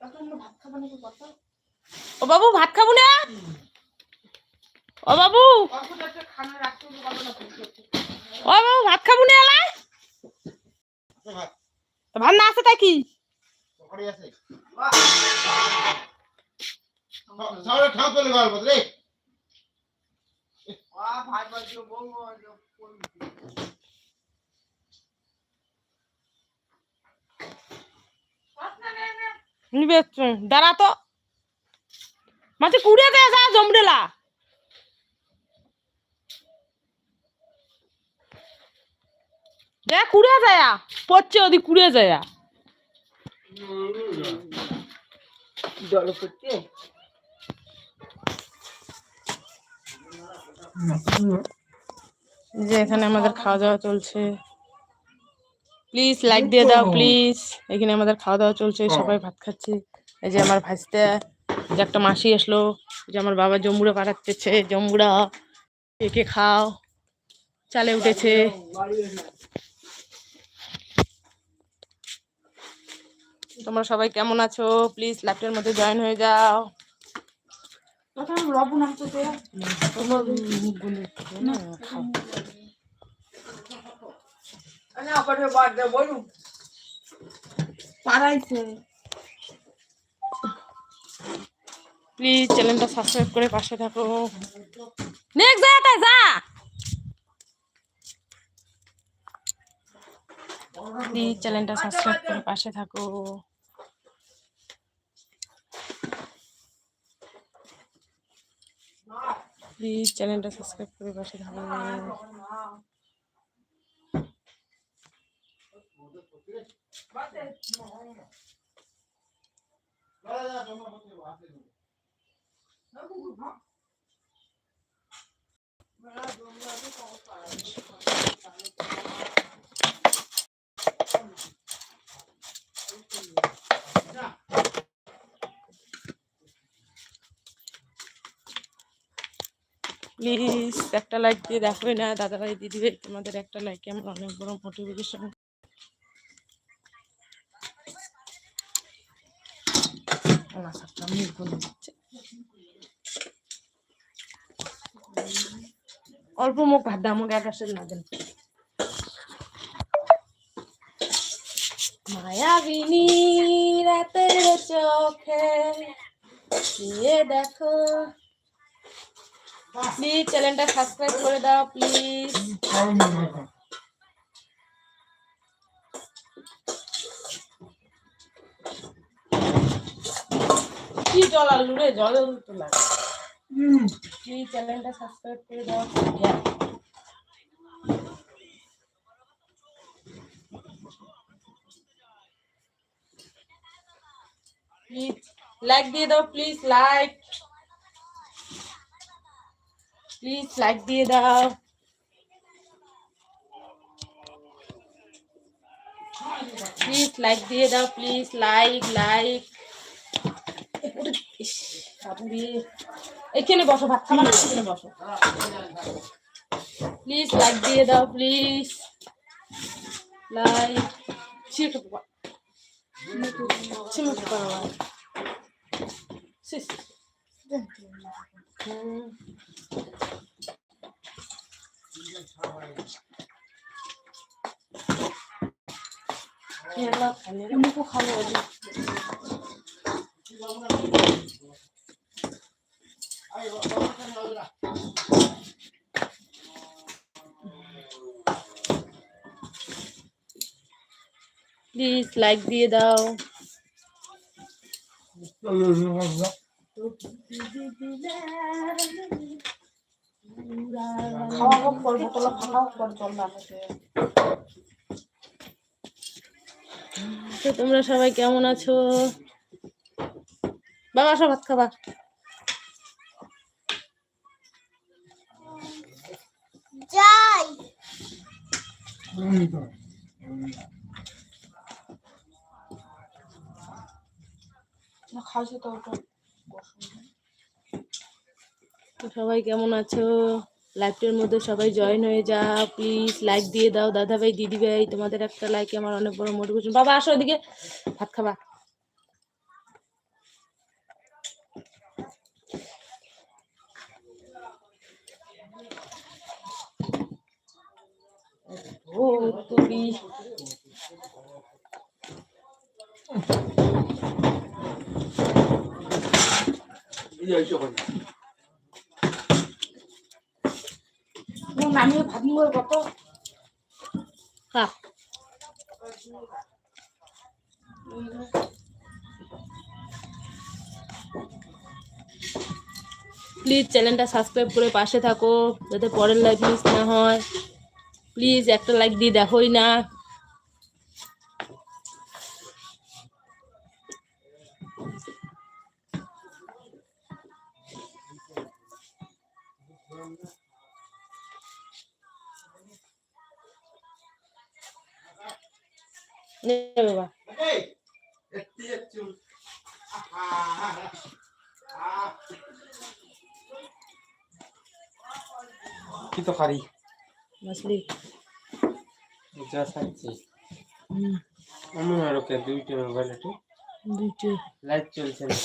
ও বাবু ভাত খাব না? ও বাবু। ও বাবু ভাত খাব না এলাই তো ভাত না আছে তাই কি? পকড়ি আছে সাড়ে ঠাপ পেলে গল্প রে নিবে দাঁড়া তো। মাঝে কুড়ে দেয় যা জমড়েলা। দেখ কুড়ে যায় পড়ছে ওদি কুড়ে যায় জল পড়ছে? যে এখানে আমাদের খাওয়া দাওয়া চলছে। প্লিজ লাইক দিয়ে দাও প্লিজ এখানে আমাদের খাওয়া দাওয়া চলছে সবাই ভাত খাচ্ছে। এই যে আমার ভাজতে যে একটা মাসি আসলো এই যে আমার বাবা জম্বুড়া পাঠাচ্ছে জম্বুড়া একে খাও? চালে উঠেছে। তোমরা সবাই কেমন আছো? প্লিজ লাইভটার মধ্যে জয়েন হয়ে যাও। লবণ আনতে দে তোমার মুখগুলো একটু না খাও না করে বাদ দে বলুন পারাইছে প্লিজ চ্যানেলটা সাবস্ক্রাইব করে পাশে থাকো। নেক্সট তাই, যা। প্লিজ চ্যানেলটা সাবস্ক্রাইব করে পাশে থাকো। প্লিজ চ্যানেলটা সাবস্ক্রাইব করে পাশে থাকো। প্লিজ একটা লাইক দিয়ে দেখবে না, দাদাভাই, দিদিভাই, তোমাদের একটা লাইকে আমার অনেক বড় মোটিভেশন অল্প মুখ ভাত দাম মুখ না দেন। মায়াবিনী রাতের চোখে দিয়ে দেখো। প্লিজ চ্যানেলটা সাবস্ক্রাইব করে দাও, প্লিজ। কি জল আলু রে জল তো লাগে। প্লিজ চ্যানেলটা সাবস্ক্রাইব করে দাও? Yeah. প্লিজ লাইক দিয়ে দাও প্লিজ লাইক প্লিজ লাইক দিয়ে দাও। প্লিজ লাইক দিয়ে দাও প্লিজ লাইক লাইক এখানে বসো, ভাত খাবার না, এখানে বসো। প্লিজ লাইক দিয়ে দাও প্লিজ লাইক ছিটে বাবা ছিটে বাবা সিস হুম খেলা খালে মুখো খালো প্লিজ লাইক দিয়ে দাও। তো তোমরা সবাই কেমন আছো? বাবা আসো ভাত খাবা। যাই না খাইছে তো ওটা। বসুন তো সবাই কেমন আছো? লাইভটার মধ্যে সবাই জয়েন হয়ে যাও প্লিজ লাইক দিয়ে দাও। দাদা ভাই দিদি ভাই তোমাদের একটা লাইক আমার অনেক বড় মোটিভেশন বাবা আসো ওদিকে ভাত খাবা। খা প্লিজ চ্যানেলটা সাবস্ক্রাইব করে পাশে থাকো যাতে পরের লাইভ মিস না হয়। প্লিজ একটা লাইক দিয়ে দেখোই না। বাবা। কি তো খারি? মাছলি। যা হুম আমি আর ওকে দুইটা মোবাইল একটু দুইটো। লাইট চলছে না।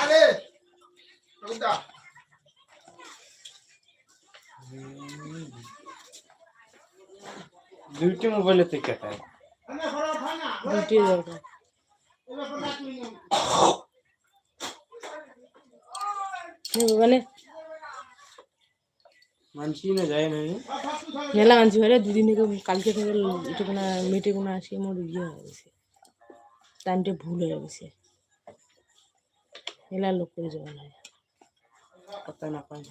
আরে, রুদা। দুইটা মোবাইলে উঠাই না। দুইটোই দরকার। এনে ফটো তুলি না। নে বাবা নে মানছি না যায় না। রে। আর সব মেলা আনছি ভাই দুদিন থেকে কালকে থেকে একটু কোনো মেটে কোনো আসি আমার ইয়ে হয়ে গেছে। টাইমটা ভুল হয়ে গেছে। মেলা লোক করে যাওয়া না কথা না পাই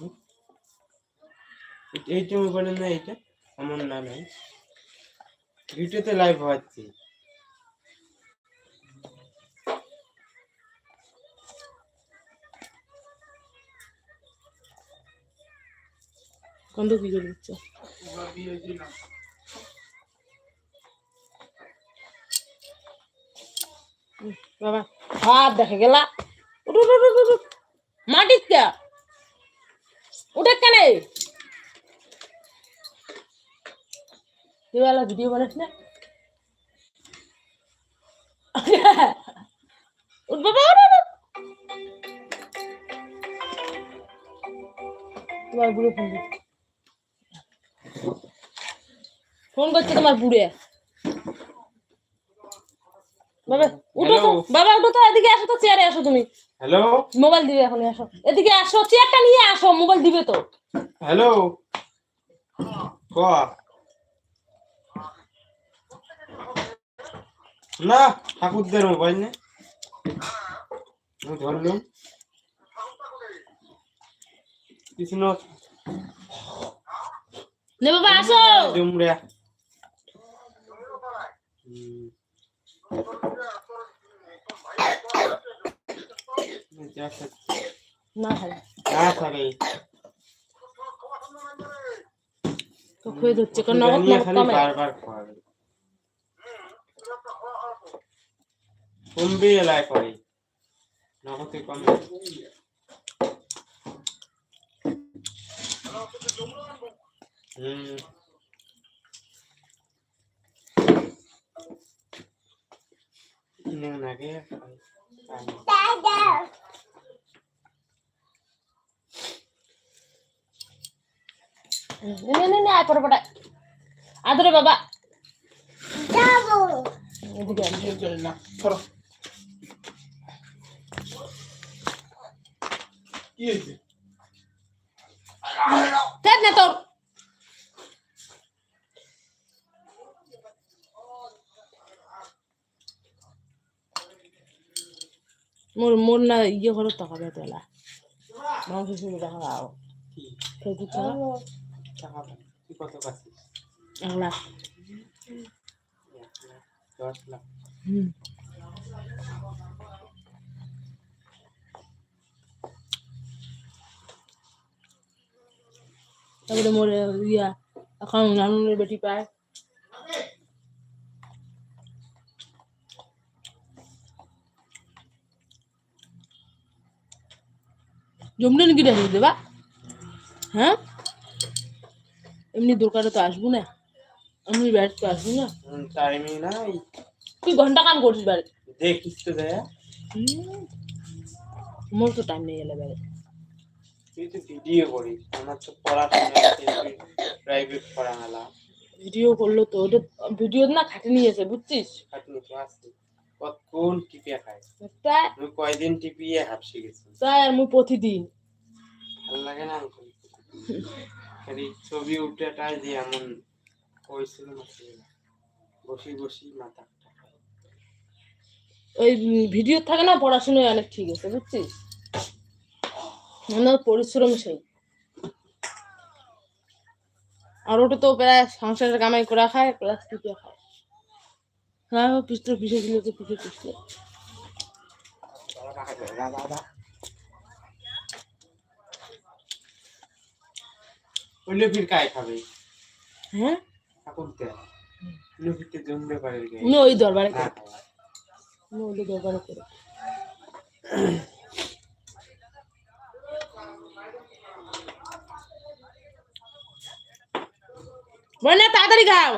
এইটা মোবাইলে না এইটা? আমার না নাই। দুইটাতে লাইভ হচ্ছে কন্দ কি করে দিচ্ছ? বাবা, হাত দেখে গেলা। মাটির কে? উঠে কেন? বেলা ভিডিও বানাস না? উঠ, বাবা। তোমার বুড়ো ফোন করছে তোমার বুড়ে। বাবা উঠো তো। বাবা উঠো তো এদিকে আসো তো চেয়ারে আসো তুমি। হ্যালো মোবাইল দিবে এখন আসো। এদিকে আসো চেয়ারটা নিয়ে আসো মোবাইল দিবে তো। হ্যালো ক না ঠাকুরদের মোবাইল নে ধরলাম নে। বাবা আসো ডুমরা হুম। যা খাচ্ছি। না খাবে। না খাবে। তো খুঁয়ে ধরছে কারণ নগদ নগদ কমে। বারবার খাওয়াবে। কমবে এলায় করে নগদে কমে হুম। নেন আগে খাই। নে নে নে আয় পড়ে পড়ে আদরে বাবা যাব এদিকে আয়। চলে না, সরো। কি হয়েছে? দেখ না তোর মোর মোর না ইয়ে করো টাকা দেয় তোলা মাংস শুরু টাকা দাও কি ফেসবুক টাকা টাকা পাই? তুই কত পাচ্ছিস এক লাখ এক লাখ, দশ লাখ হুম তারপরে মোর ইয়া এখন নানুনের বেটি পায় জমলে নাকি রেখে দেবা। হ্যাঁ? এমনি দোকানে তো আসব না। এমনি ব্যাট তো আসব না। টাইমে নাই। তুই ঘণ্টা কাম করছিস বাড়ি? দেখিস তো দেয়া মোর তো টাইম নেই গেলে বেড়ে তুই তো ভিডিও করিস। আমার তো পড়াশোনা প্রাইভেট পড়া গেলা ভিডিও করল তো ওটা ভিডিও না খাটে নিয়েছে বুঝছিস? খাটনি তো কতক্ষণ টিপিয়া খায়? আমি কয়দিন টিপিয়ে হাফসে গেছি। তাই আর মুই প্রতিদিন। ভালো লাগে না খালি ছবি উঠেটাই যে এমন হয়েছিল বসি বসি মাথা ওই ভিডিও থাকে না পড়াশোনায় অনেক ঠিক আছে বুঝছিস? মানে ওর পরিশ্রম সেই। আর ওটা তো প্রায় সংসারের কামাই করা খায় প্লাস পিঠে খায়। হ্যাঁ ও পিছলে পিছিয়ে দিলে তো পিছিয়ে পিছলে কায় খাবে? হ্যাঁ? জমবে পারে ওই দরবারে না ওই দরবারে করে। বন্যা তাড়াতাড়ি খাও।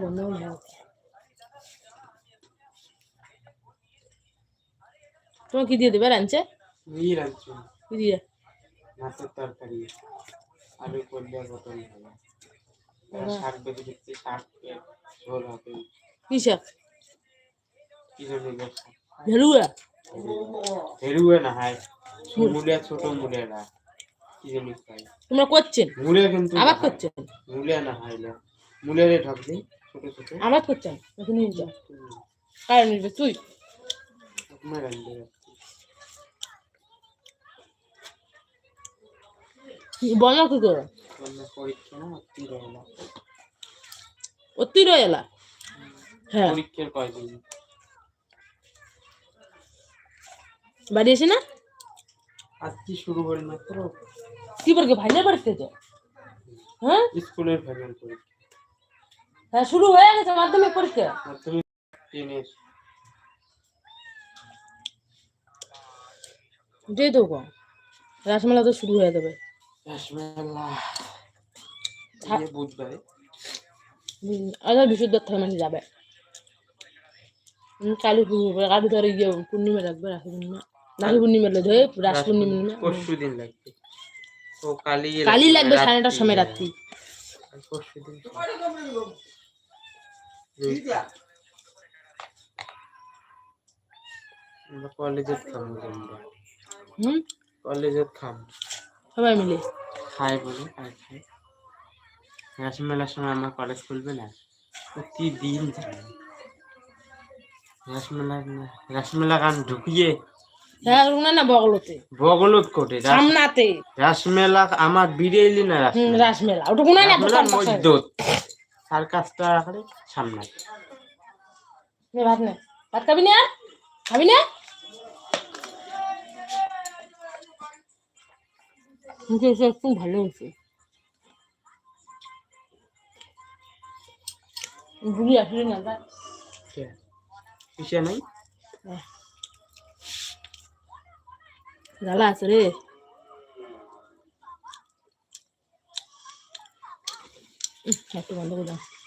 বন্ধ হয়ে যাবে। তোমার কি দিয়ে দেবে রাঞ্চে এই রাঁধছো কি দিয়ে মাছের তরকারি আলু করলে পটল শাক বেঁধে দিচ্ছি শাক ঝোল হবে কি শাক কি জন্য ভেলুয়া হেরুয়ে না হয়। মুলিয়া ছোট মুলিয়ারা কি জানি খাই তোমরা করছেন? মুলিয়া কিন্তু আবার করছেন? মুলিয়া না হয় না। মুলিয়ারে ঢক দিই ছোট ছোট। আবার করছেন? এখন নিয়ে যাও। কার নিবে তুই? আপনার রান্ধতে বলো কি করে? না অতি রয়েলা। হ্যাঁ। পরীক্ষার কয়দিন? বাড়ি এসে না? আজ কি শুরু হল মাত্র। কি পরীক্ষা ফাইনাল পরীক্ষা তো? হ্যাঁ? স্কুলের ফাইনাল পরীক্ষা। হ্যাঁ শুরু হয়ে গেছে মাধ্যমিক পরীক্ষা। মাধ্যমিক টেনের যেই তো গো রাসমেলা তো শুরু হয়ে যাবে। রসমেলা বুধবারে। আচ্ছা বিশুদ্ধ মানে যাবে। কালী পূর্ণিমা কালী ধরে ইয়ে পূর্ণিমা রাখবে রাখি পূর্ণিমা। পূর্ণিমা রাস পূর্ণিমা পরশু দিন লাগবে। ও কালি কালি লাগবে সাড়ে নটার সময় রাত্রি। পরশু দিন কলেজত খাম আমরা হুম? কলেজত খাম। সবাই মিলে? খাই বলে আর খাই। রসমেলার সময় আমার কলেজ খুলবে না? প্রতিদিন যাই। রসমেলা রসমেলা গান ঢুকিয়ে হ্যাঁ না না বগলতে? বগলত কোটে সামনাতে। রাসমেলা আমার বিরেলি না রাসমেলা? ওটা কোনা না দোকান পাশে সার্কাসটা রাখলে সামনে নে ভাত নে। ভাত খাবি না? খাবি না? মুখে এসে একটু ভালো হয়েছে। বুড়ি আসলে না ভাই কিসে নাই? জ্বালা আছে রে একটু বন্ধ করে দাও